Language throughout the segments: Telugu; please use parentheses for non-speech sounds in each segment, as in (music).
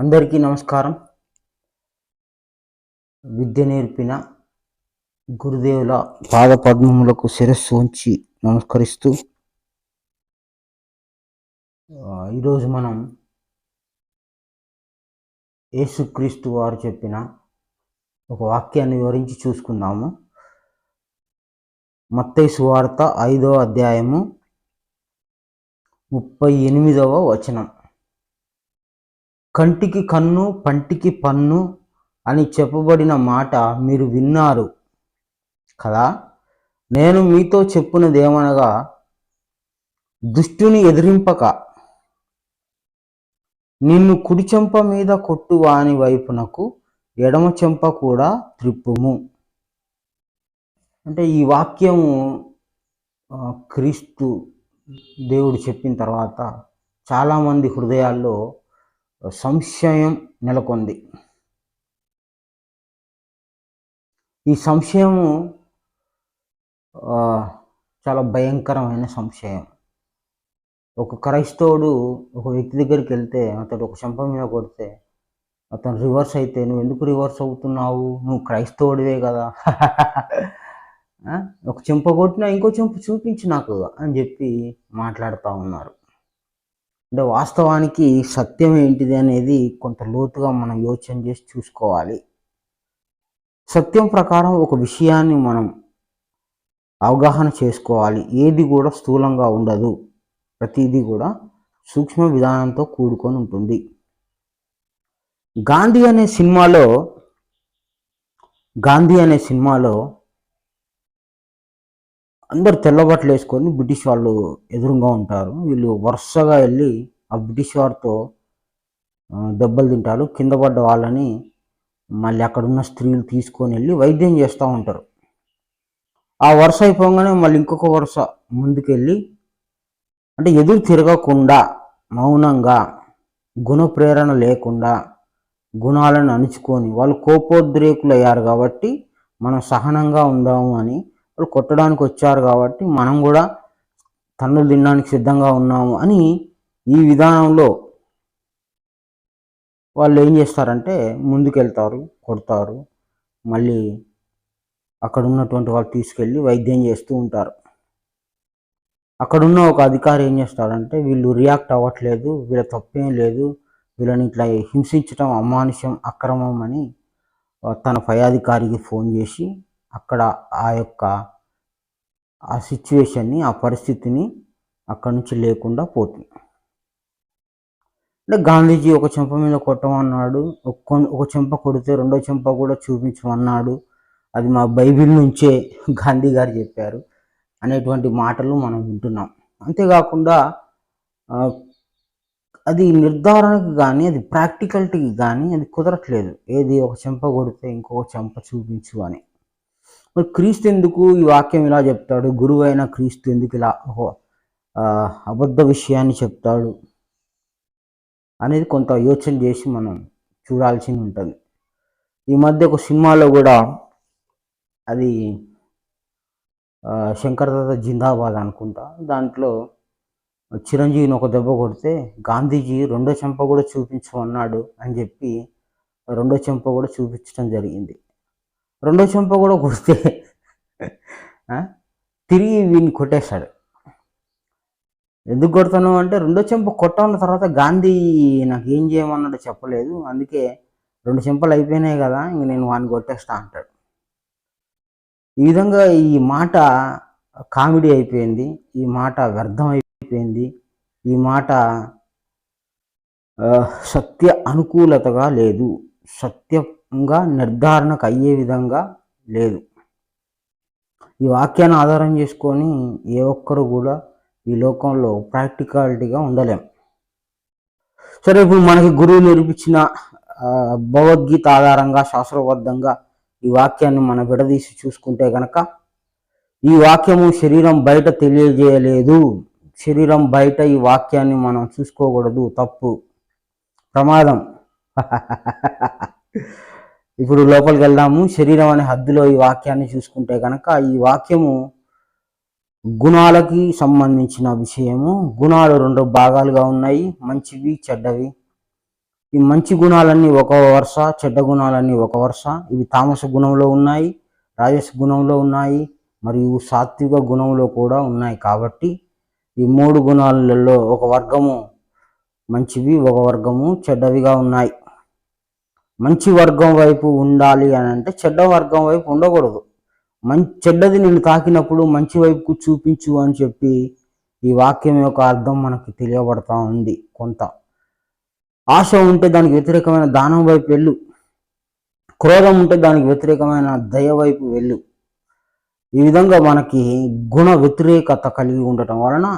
అందరికీ నమస్కారం. విద్య నేర్పిన గురుదేవుల పాద పద్మములకు శిరస్సు ఉంచి నమస్కరిస్తూ ఈరోజు మనం యేసుక్రీస్తు వారు చెప్పిన ఒక వాక్యాన్ని వివరించి చూసుకుందాము. మత్తైసు వార్త ఐదవ అధ్యాయము ముప్పై ఎనిమిదవ వచనం. కంటికి కన్ను పంటికి పన్ను అని చెప్పబడిన మాట మీరు విన్నారు కదా? నేను మీతో చెప్పున్నదేమనగా దుష్టుని ఎదిరింపక నిన్ను కుడి చెంప మీద కొట్టువాని వైపునకు ఎడమ చెంప కూడా త్రిప్పుము. అంటే ఈ వాక్యము క్రీస్తు దేవుడు చెప్పిన తర్వాత చాలామంది హృదయాల్లో సంశయం నెలకొంది. ఈ సంశయము చాలా భయంకరమైన సంశయం. ఒక క్రైస్తవుడు ఒక వ్యక్తి దగ్గరికి వెళ్తే అతడు ఒక చెంప మీద కొడితే అతను రివర్స్ అయితే నువ్వు ఎందుకు రివర్స్ అవుతున్నావు? నువ్వు క్రైస్తవుడివే కదా. ఒక చెంప కొట్టినా ఇంకో చెంప చూపించు నాకు అని చెప్పి మాట్లాడుతూ ఉన్నారు. అంటే వాస్తవానికి సత్యం ఏంటిది అనేది కొంత లోతుగా మనం యోచన చేసి చూసుకోవాలి. సత్యం ప్రకారం ఒక విషయాన్ని మనం అవగాహన చేసుకోవాలి. ఏది కూడా స్థూలంగా ఉండదు. ప్రతిదీ కూడా సూక్ష్మ విధానంతో కూడుకొని ఉంటుంది. గాంధీ అనే సినిమాలో గాంధీ అనే సినిమాలో అందరు తెల్లబట్టలు వేసుకొని బ్రిటిష్ వాళ్ళు ఎదురుగా ఉంటారు. వీళ్ళు వరుసగా వెళ్ళి ఆ బ్రిటిష్ వారితో దెబ్బలు తింటారు. కింద పడ్డ వాళ్ళని మళ్ళీ అక్కడున్న స్త్రీలు తీసుకొని వెళ్ళి వైద్యం చేస్తూ ఉంటారు. ఆ వరుస అయిపోగానే మళ్ళీ ఇంకొక వరుస ముందుకెళ్ళి అంటే ఎదురు తిరగకుండా మౌనంగా గుణ ప్రేరణ లేకుండా గుణాలను అణుచుకొని వాళ్ళు కోపోద్రేకులు అయ్యారు కాబట్టి మనం సహనంగా ఉందాము అని వాళ్ళు కొట్టడానికి వచ్చారు కాబట్టి మనం కూడా తన్నులు తినడానికి సిద్ధంగా ఉన్నాము అని ఈ విధానంలో వాళ్ళు ఏం చేస్తారంటే ముందుకెళ్తారు కొడతారు. మళ్ళీ అక్కడ ఉన్నటువంటి వాళ్ళు తీసుకెళ్ళి వైద్యం చేస్తూ ఉంటారు. అక్కడున్న ఒక అధికారి ఏం చేస్తాడంటే వీళ్ళు రియాక్ట్ అవ్వట్లేదు వీళ్ళ తప్పేం లేదు వీళ్ళని ఇట్లా హింసించడం అమానుష్యం అక్రమం అని తన పై అధికారికి ఫోన్ చేసి అక్కడ ఆ యొక్క ఆ సిచ్యువేషన్ని ఆ పరిస్థితిని అక్కడి నుంచి లేకుండా పోతుంది. అంటే గాంధీజీ ఒక చెంప మీద కొట్టమన్నాడు ఒక ఒక చెంప కొడితే రెండో చెంప కూడా చూపించమన్నాడు. అది మా బైబిల్ నుంచే గాంధీ గారు చెప్పారు అనేటువంటి మాటలు మనం వింటున్నాం. అంతేకాకుండా అది నిర్ధారణకు కానీ అది ప్రాక్టికల్టీకి కానీ అది కుదరట్లేదు. ఏది ఒక చెంప కొడితే ఇంకొక చెంప చూపించు అని. మరి క్రీస్తు ఎందుకు ఈ వాక్యం ఇలా చెప్తాడు? గురువు అయిన క్రీస్తు ఎందుకు ఇలా అబద్ధ విషయాన్ని చెప్తాడు అనేది కొంత యోచన చేసి మనం చూడాల్సి ఉంటుంది. ఈ మధ్య ఒక సినిమాలో కూడా అది శంకరదాత జిందాబాద్ అనుకుంటా. దాంట్లో చిరంజీవిని ఒక దెబ్బ కొడితే గాంధీజీ రెండో చెంప కూడా చూపించమన్నాడు అని చెప్పి రెండో చెంప కూడా చూపించడం జరిగింది. రెండో చెంప కూడా కొడితే తిరిగి వీని కొట్టేశాడు ఎందుకు కొడతాను అంటే రెండో చెంప కొట్టన్న తర్వాత గాంధీ నాకు ఏం చేయమన్నాడో చెప్పలేదు. అందుకే రెండు చెంపలు అయిపోయినాయి కదా ఇంక నేను వాడిని కొట్టేస్తా అంటాడు. ఈ విధంగా ఈ మాట కామెడీ అయిపోయింది ఈ మాట వ్యర్థం అయిపోయింది ఈ మాట సత్య అనుకూలతగా లేదు. సత్య ఇంకా నిర్ధారణకు అయ్యే విధంగా లేదు. ఈ వాక్యాన్ని ఆధారం చేసుకొని ఏ ఒక్కరు కూడా ఈ లోకంలో ప్రాక్టికాలిటీగా ఉండలేం. సరే ఇప్పుడు మనకి గురువు నేర్పించిన భగవద్గీత ఆధారంగా శాస్త్రబద్ధంగా ఈ వాక్యాన్ని మనం విడదీసి చూసుకుంటే కనుక ఈ వాక్యము శరీరం బయట తెలియజేయలేదు. శరీరం బయట ఈ వాక్యాన్ని మనం చూసుకోకూడదు. తప్పు. ప్రమాదం. (laughs) ఇప్పుడు లోపలికి వెళ్దాము. శరీరం అనే హద్దులో ఈ వాక్యాన్ని చూసుకుంటే కనుక ఈ వాక్యము గుణాలకి సంబంధించిన విషయము. గుణాలు రెండు భాగాలుగా ఉన్నాయి. మంచివి చెడ్డవి. ఈ మంచి గుణాలన్నీ ఒక వరుస చెడ్డ గుణాలన్నీ ఒక వరుస. ఇవి తామస గుణంలో ఉన్నాయి రాజస గుణంలో ఉన్నాయి మరియు సాత్విక గుణంలో కూడా ఉన్నాయి. కాబట్టి ఈ మూడు గుణాలలో ఒక వర్గము మంచివి ఒక వర్గము చెడ్డవిగా ఉన్నాయి. మంచి వర్గం వైపు ఉండాలి అని అంటే చెడ్డ వర్గం వైపు ఉండకూడదు. మంచి చెడ్డది నేను తాకినప్పుడు మంచి వైపుకు చూపించు అని చెప్పి ఈ వాక్యం యొక్క అర్థం మనకి తెలియబడతా ఉంది కొంత. ఆశ ఉంటే దానికి వ్యతిరేకమైన దానం వైపు వెళ్ళు. క్రోధం ఉంటే దానికి వ్యతిరేకమైన దయ వైపు వెళ్ళు. ఈ విధంగా మనకి గుణ వ్యతిరేకత కలిగి ఉండటం వలన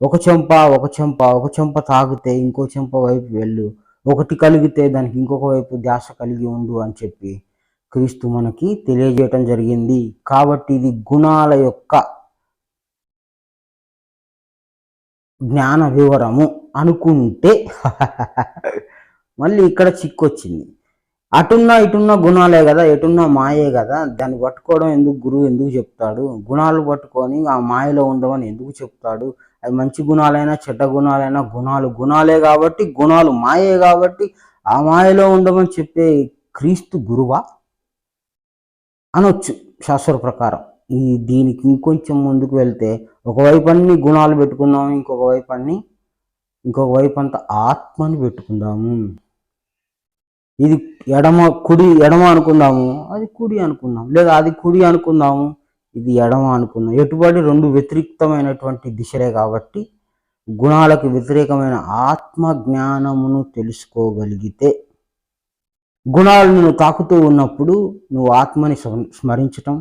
ఒక చెంప ఒక చెంప ఒక చెంప తాగితే ఇంకో చెంప వైపు వెళ్ళు. ఒకటి కలిగితే దానికి ఇంకొక వైపు ధ్యాస కలిగి ఉండు అని చెప్పి క్రీస్తు మనకి తెలియజేయటం జరిగింది. కాబట్టి ఇది గుణాల యొక్క జ్ఞాన వివరము అనుకుంటే (laughs) మళ్ళీ ఇక్కడ చిక్కొచ్చింది. అటున్నా ఇటున్న గుణాలే కదా ఎటున్నా మాయే కదా దాన్ని పట్టుకోవడం ఎందుకు గురువు ఎందుకు చెప్తాడు? గుణాలు పట్టుకొని ఆ మాయలో ఉండవని ఎందుకు చెప్తాడు? అది మంచి గుణాలైనా చెడ్డ గుణాలైనా గుణాలు గుణాలే కాబట్టి గుణాలు మాయే కాబట్టి ఆ మాయలో ఉండమని చెప్పే క్రీస్తు గురువా? అనొచ్చు శాస్త్ర ప్రకారం. ఈ దీనికి ఇంకొంచెం ముందుకు వెళ్తే ఒకవైపు అన్ని గుణాలు పెట్టుకుందాము ఇంకొక వైపు అన్ని ఇంకొక వైపు అంత ఆత్మని పెట్టుకుందాము. ఇది ఎడమ కుడి ఎడమ అనుకుందాము అది కుడి అనుకుందాం లేదా అది కుడి అనుకుందాము ఇది ఎడమ అనుకుందాం. ఎటుబడి రెండు వ్యతిరేక్తమైనటువంటి దిశలే కాబట్టి గుణాలకు వ్యతిరేకమైన ఆత్మ జ్ఞానమును తెలుసుకోగలిగితే గుణాలు నిన్ను తాకుతూ ఉన్నప్పుడు నువ్వు ఆత్మని స్మ- స్మరించటం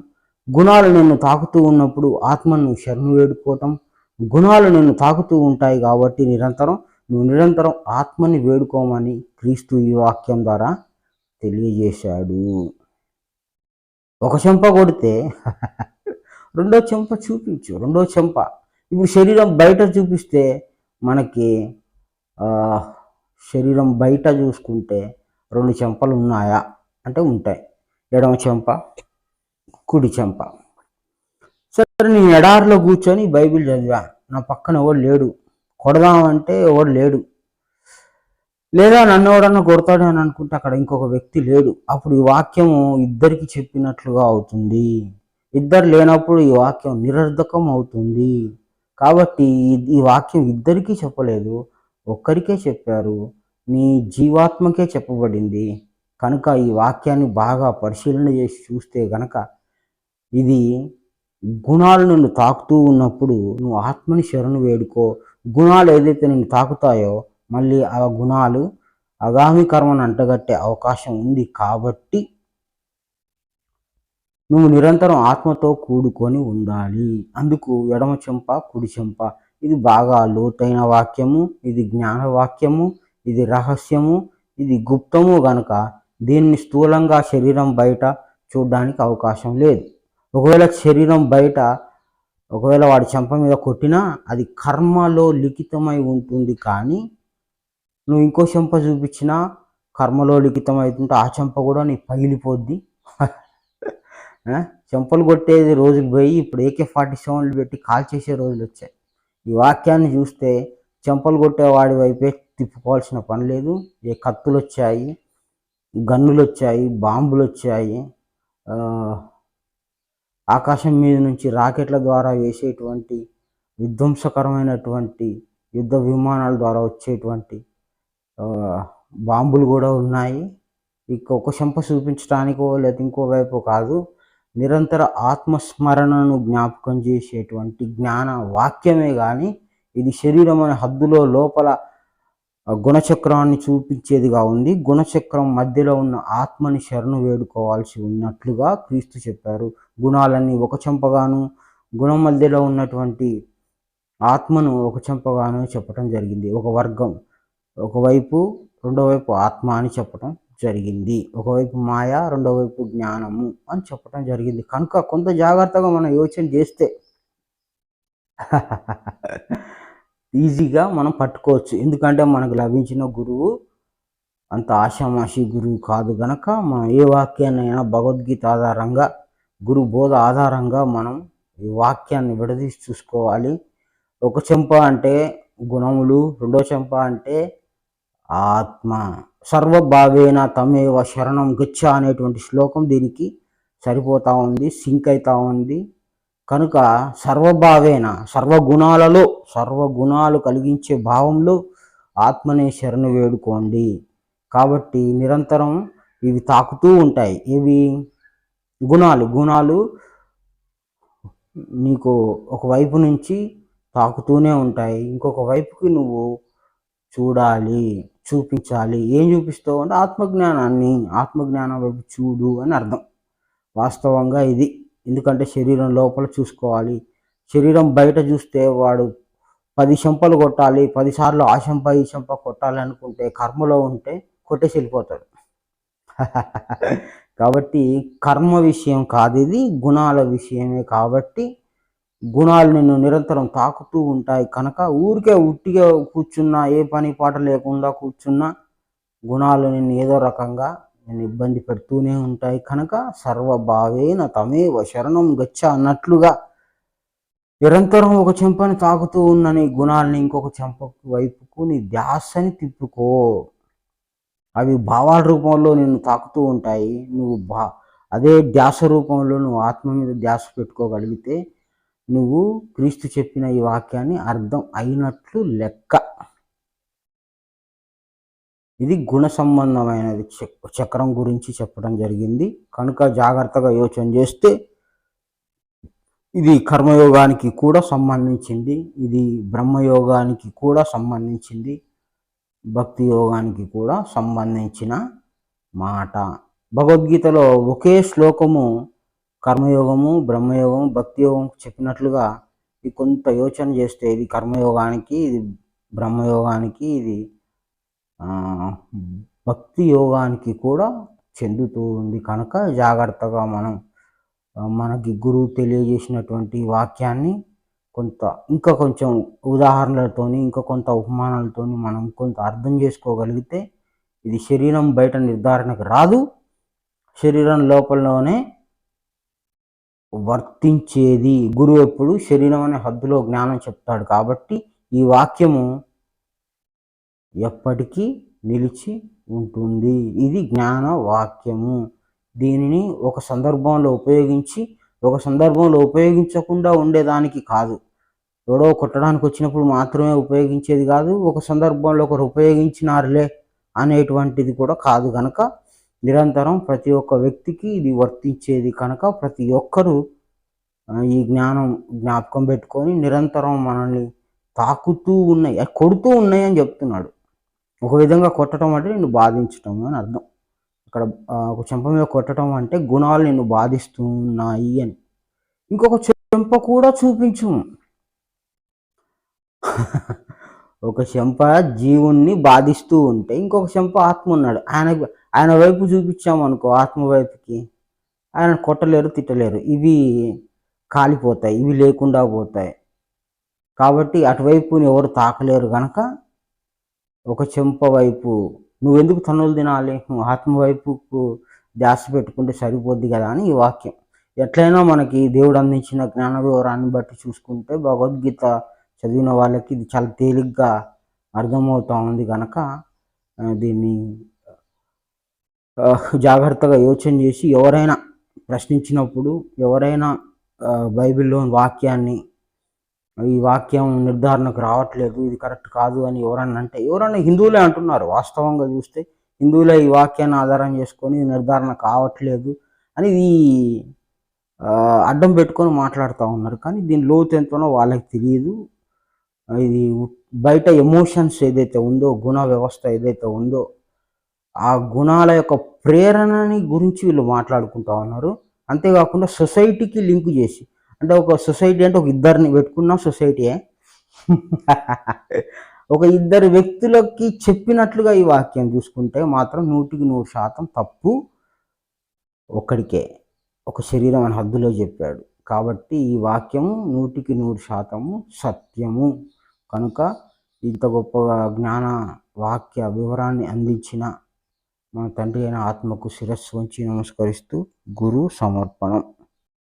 గుణాలు నిన్ను తాకుతూ ఉన్నప్పుడు ఆత్మను శరణు వేడుకోవటం గుణాలు నిన్ను తాకుతూ ఉంటాయి కాబట్టి నిరంతరం నువ్వు నిరంతరం ఆత్మని వేడుకోమని క్రీస్తు ఈ వాక్యం ద్వారా తెలియజేశాడు. ఒక చెంప కొడితే (laughs) రెండో చెంప చూపించు రెండో చెంప. ఇప్పుడు శరీరం బయట చూపిస్తే మనకి శరీరం బయట చూసుకుంటే రెండు చెంపలు ఉన్నాయా? అంటే ఉంటాయి. ఎడమ చెంప కుడి చెంప. సరే నేను ఎడారిలో కూర్చొని బైబిల్ చదివా. నా పక్కన ఎవడు లేడు. కొడదామంటే ఎవడు లేడు. లేదా నన్ను ఎవడన్నా కొడతాడు అని అనుకుంటే అక్కడ ఇంకొక వ్యక్తి లేడు. అప్పుడు ఈ వాక్యము ఇద్దరికి చెప్పినట్లుగా అవుతుంది. ఇద్దరు లేనప్పుడు ఈ వాక్యం నిరర్ధకం అవుతుంది. కాబట్టి ఈ- వాక్యం ఇద్దరికీ చెప్పలేదు ఒక్కరికే చెప్పారు. నీ జీవాత్మకే చెప్పబడింది. కనుక ఈ వాక్యాన్ని బాగా పరిశీలన చేసి చూస్తే గనక ఇది గుణాలు నిన్ను తాకుతూ ఉన్నప్పుడు నువ్వు ఆత్మని శరణు వేడుకో. గుణాలు ఏదైతే నిన్ను తాకుతాయో మళ్ళీ ఆ గుణాలు అగామి కర్మను అంటగట్టే అవకాశం ఉంది కాబట్టి నువ్వు నిరంతరం ఆత్మతో కూడుకొని ఉండాలి. అందుకు ఎడమ చెంప కుడి చెంప. ఇది బాగా లోతైన వాక్యము ఇది జ్ఞాన వాక్యము ఇది రహస్యము ఇది గుప్తము గనక దీన్ని స్థూలంగా శరీరం బయట చూడడానికి అవకాశం లేదు. ఒకవేళ శరీరం బయట ఒకవేళ వాడి చెంప మీద కొట్టినా అది కర్మలో లిఖితమై ఉంటుంది కానీ నువ్వు ఇంకో చెంప చూపించినా కర్మలో లిఖితం అవుతుంటే ఆ చెంప కూడా నీ పగిలిపోద్ది. చెంపలు కొట్టేది రోజులు పోయి ఇప్పుడు ఏకే ఫార్టీ సెవెన్లు పెట్టి కాల్ చేసే రోజులు వచ్చాయి. ఈ వాక్యాన్ని చూస్తే చెంపలు కొట్టేవాడి వైపే తిప్పుకోవాల్సిన పని లేదు. ఏ కత్తులు వచ్చాయి గన్నులు వచ్చాయి బాంబులు వచ్చాయి. ఆకాశం మీద నుంచి రాకెట్ల ద్వారా వేసేటువంటి విధ్వంసకరమైనటువంటి యుద్ధ విమానాల ద్వారా వచ్చేటువంటి బాంబులు కూడా ఉన్నాయి. ఇంకొక చెంప చూపించడానికో లేదా ఇంకో వైపు కాదు. నిరంతర ఆత్మస్మరణను జ్ఞాపకం చేసేటువంటి జ్ఞాన వాక్యమే కానీ ఇది శరీరం అనే హద్దులో లోపల గుణచక్రాన్ని చూపించేదిగా ఉంది. గుణచక్రం మధ్యలో ఉన్న ఆత్మని శరణు వేడుకోవాల్సి ఉన్నట్లుగా క్రీస్తు చెప్పారు. గుణాలన్నీ ఒక చెంపగాను గుణం మధ్యలో ఉన్నటువంటి ఆత్మను ఒక చెంపగాను చెప్పటం జరిగింది. ఒక వర్గం ఒకవైపు రెండో వైపు ఆత్మ అని చెప్పటం జరిగింది. ఒకవైపు మాయ రెండో వైపు జ్ఞానము అని చెప్పటం జరిగింది. కనుక కొంత జాగ్రత్తగా మనం యోచన చేస్తే (laughs) ఈజీగా మనం పట్టుకోవచ్చు. ఎందుకంటే మనకు లభించిన గురువు అంత ఆషామాషి గురువు కాదు గనక మనం ఏ వాక్యాన్నైనా భగవద్గీత ఆధారంగా గురు బోధ ఆధారంగా మనం ఈ వాక్యాన్ని విడదీసి చూసుకోవాలి. ఒక చెంప అంటే గుణములు రెండో చెంప అంటే ఆత్మ సర్వభావేన తమేవ శరణం గచ్చ అనేటువంటి శ్లోకం దీనికి సరిపోతా ఉంది సింక్ అవుతా ఉంది. కనుక సర్వభావేన సర్వగుణాలలో సర్వగుణాలు కలిగించే భావంలో ఆత్మనే శరణు వేడుకోండి. కాబట్టి నిరంతరం ఇవి తాకుతూ ఉంటాయి. ఇవి గుణాలు. గుణాలు నీకు ఒక వైపు నుంచి తాకుతూనే ఉంటాయి. ఇంకొక వైపుకి నువ్వు చూడాలి. చూపించాలి. ఏం చూపిస్తావు అంటే ఆత్మజ్ఞానాన్ని. ఆత్మజ్ఞానం వైపు చూడు అని అర్థం. వాస్తవంగా ఇది. ఎందుకంటే శరీరం లోపల చూసుకోవాలి. శరీరం బయట చూస్తే వాడు పది శంపలు కొట్టాలి. పదిసార్లు ఆ శంప ఈ శంప కొట్టాలి అనుకుంటే కర్మలో ఉంటే కొట్టేసి వెళ్ళిపోతాడు. (laughs) కాబట్టి కర్మ విషయం కాదు ఇది గుణాల విషయమే కాబట్టి గుణాలు నిన్ను నిరంతరం తాకుతూ ఉంటాయి. కనుక ఊరికే ఉట్టిగా కూర్చున్నా ఏ పని పాట లేకుండా కూర్చున్నా గుణాలు నిన్ను ఏదో రకంగా నేను ఇబ్బంది పెడుతూనే ఉంటాయి. కనుక సర్వభావేన తమేవ శరణం గచ్చ అన్నట్లుగా నిరంతరం ఒక చెంపని తాకుతూ ఉన్న నీ గుణాలని ఇంకొక చెంప వైపుకు నీ ధ్యాసని తిప్పుకో. అవి భావాల రూపంలో నిన్ను తాకుతూ ఉంటాయి. నువ్వు భా అదే ధ్యాస రూపంలో నువ్వు ఆత్మ మీద ధ్యాస పెట్టుకోగలిగితే నువ్వు క్రీస్తు చెప్పిన ఈ వాక్యాన్ని అర్థం అయినట్లు లెక్క. ఇది గుణ సంబంధమైనది. చక్రం గురించి చెప్పడం జరిగింది. కనుక జాగ్రత్తగా యోచన చేస్తే ఇది కర్మయోగానికి కూడా సంబంధించింది. ఇది బ్రహ్మయోగానికి కూడా సంబంధించింది. భక్తి యోగానికి కూడా సంబంధించిన మాట. భగవద్గీతలో ఒకే శ్లోకము కర్మయోగము బ్రహ్మయోగము భక్తి యోగం చెప్పినట్లుగా ఇది కొంత యోచన చేస్తే ఇది కర్మయోగానికి ఇది బ్రహ్మయోగానికి ఇది భక్తి యోగానికి కూడా చెందుతూ ఉంది. కనుక జాగ్రత్తగా మనం మనకి గురువు తెలియజేసినటువంటి వాక్యాన్ని కొంత ఇంకా కొంచెం ఉదాహరణలతోని ఇంకా కొంత ఉపమానాలతోని మనం కొంత అర్థం చేసుకోగలిగితే ఇది శరీరం బయట నిర్ధారణకు రాదు. శరీరం లోపలలోనే వర్తించేది. గురువు ఎప్పుడు శరీరం అనే హద్దులో జ్ఞానం చెప్తాడు కాబట్టి ఈ వాక్యము ఎప్పటికీ నిలిచి ఉంటుంది. ఇది జ్ఞాన వాక్యము. దీనిని ఒక సందర్భంలో ఉపయోగించి ఒక సందర్భంలో ఉపయోగించకుండా ఉండేదానికి కాదు. ఎవడో కొట్టడానికి వచ్చినప్పుడు మాత్రమే ఉపయోగించేది కాదు ఒక సందర్భంలో ఒకరు ఉపయోగించినారులే అనేటువంటిది కూడా కాదు కనుక నిరంతరం ప్రతి ఒక్క వ్యక్తికి ఇది వర్తించేది కనుక ప్రతి ఒక్కరూ ఈ జ్ఞానం జ్ఞాపకం పెట్టుకొని నిరంతరం మనల్ని తాకుతూ ఉన్నాయి. అవి కొడుతూ ఉన్నాయి అని చెప్తున్నాడు. ఒక విధంగా కొట్టడం అంటే నిన్ను బాధించటం అని అర్థం. ఇక్కడ ఒక చెంప మీద కొట్టడం అంటే గుణాలు నిన్ను బాధిస్తున్నాయి అని. ఇంకొక చెంప కూడా చూపించు. (laughs) ఒక చెంప జీవుణ్ణి బాధిస్తూ ఉంటే ఇంకొక చెంప ఆత్మ ఉన్నాడు. ఆయన ఆయన వైపు చూపించామనుకో ఆత్మ వైపుకి ఆయన కొట్టలేరు తిట్టలేరు. ఇవి కాలిపోతాయి ఇవి లేకుండా పోతాయి. కాబట్టి అటువైపుని ఎవరు తాకలేరు గనక ఒక చెంప వైపు నువ్వెందుకు తనులు తినాలి? నువ్వు ఆత్మ వైపుకు ధ్యాస పెట్టుకుంటే సరిపోద్ది కదా అని ఈ వాక్యం. ఎట్లయినా మనకి దేవుడు అందించిన జ్ఞాన వివరాన్ని బట్టి చూసుకుంటే భగవద్గీత చదివిన వాళ్ళకి ఇది చాలా తేలిగ్గా అర్థమవుతూ ఉంది కనుక దీన్ని జాగ్రత్తగా యోచన చేసి ఎవరైనా ప్రశ్నించినప్పుడు ఎవరైనా బైబిల్లోని వాక్యాన్ని ఈ వాక్యం నిర్ధారణకు రావట్లేదు ఇది కరెక్ట్ కాదు అని ఎవరన్నా అంటే ఎవరన్నా హిందువులే అంటున్నారు. వాస్తవంగా చూస్తే హిందువులే ఈ వాక్యాన్ని ఆధారం చేసుకొని ఇది నిర్ధారణ కావట్లేదు అని ఇది అడ్డం పెట్టుకొని మాట్లాడుతూ ఉన్నారు. కానీ దీని లోతు ఎంతనో వాళ్ళకి తెలియదు. ఇది బయట ఎమోషన్స్ ఏదైతే ఉందో గుణ వ్యవస్థ ఏదైతే ఉందో ఆ గుణాల యొక్క ప్రేరణని గురించి వీళ్ళు మాట్లాడుకుంటా ఉన్నారు. అంతేకాకుండా సొసైటీకి లింక్ చేసి అంటే ఒక సొసైటీ అంటే ఒక ఇద్దరిని పెట్టుకున్న సొసైటీయే. ఒక ఇద్దరు వ్యక్తులకి చెప్పినట్లుగా ఈ వాక్యం చూసుకుంటే మాత్రం నూటికి నూరు శాతం తప్పు ఒక్కడికే. ఒక శరీరం అని హద్దులో చెప్పాడు. కాబట్టి ఈ వాక్యము నూటికి నూరు శాతము సత్యము. కనుక ఇంత గొప్ప జ్ఞాన వాక్య వివరాన్ని అందించిన మన తండ్రి అయిన ఆత్మకు శిరస్సు వంచి నమస్కరిస్తూ గురు సమర్పణం.